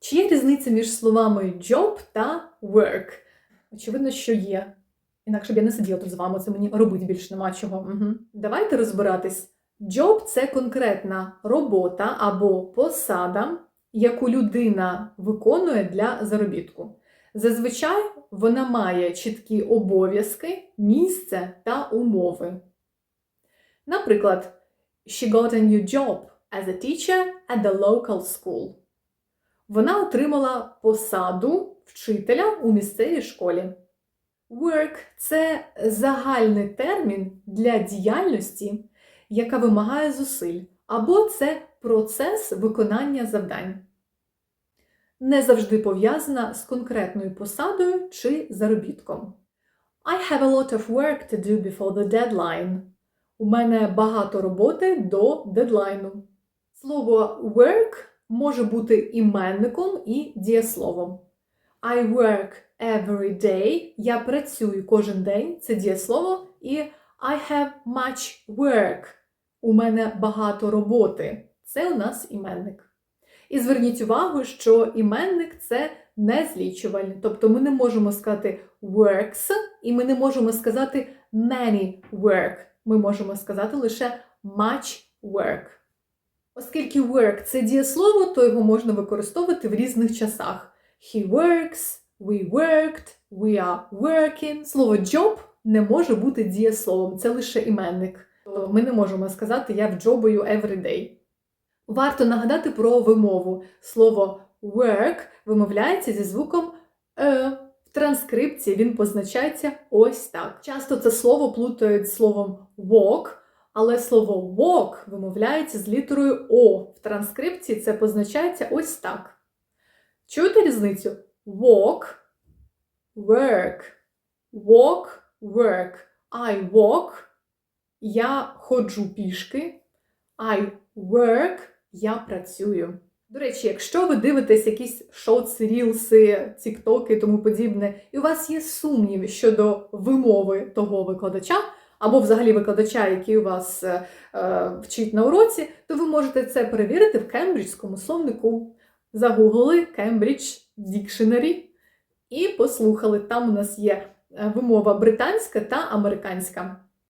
Чи є різниця між словами job та work? Очевидно, що є. Інакше б я не сиділа тут з вами, це мені робити більше нема чого. Угу. Давайте розбиратись. Job – це конкретна робота або посада, яку людина виконує для заробітку. Зазвичай вона має чіткі обов'язки, місце та умови. Наприклад, She got a new job as a teacher at the local school. Вона отримала посаду вчителя у місцевій школі. Work це загальний термін для діяльності, яка вимагає зусиль, або це процес виконання завдань. Не завжди пов'язана з конкретною посадою чи заробітком. I have a lot of work to do before the deadline. У мене багато роботи до дедлайну. Слово work може бути іменником і дієсловом. I work every day. Я працюю кожен день. Це дієслово. І I have much work. У мене багато роботи. Це у нас іменник. І зверніть увагу, що іменник це не злічувальний. Тобто ми не можемо сказати works, і ми не можемо сказати many work. Ми можемо сказати лише much work. Оскільки work це дієслово, то його можна використовувати в різних часах. He works, we worked, we are working. Слово job не може бути дієсловом, це лише іменник. Ми не можемо сказати я вджобую every day. Варто нагадати про вимову. Слово work вимовляється зі звуком е. В транскрипції він позначається ось так. Часто це слово плутають словом walk, але слово walk вимовляється з літерою О. В транскрипції це позначається ось так. Чуєте різницю? Walk, work, walk, work. I walk, я ходжу пішки. I work, я працюю. До речі, якщо ви дивитесь якісь шоци, рілси, тіктоки і тому подібне, і у вас є сумніви щодо вимови того викладача, або взагалі викладача, який у вас е, е, вчить на уроці, то ви можете це перевірити в кембриджському словнику. Загугли Cambridge Dictionary і послухали. Там у нас є е, вимова британська та американська.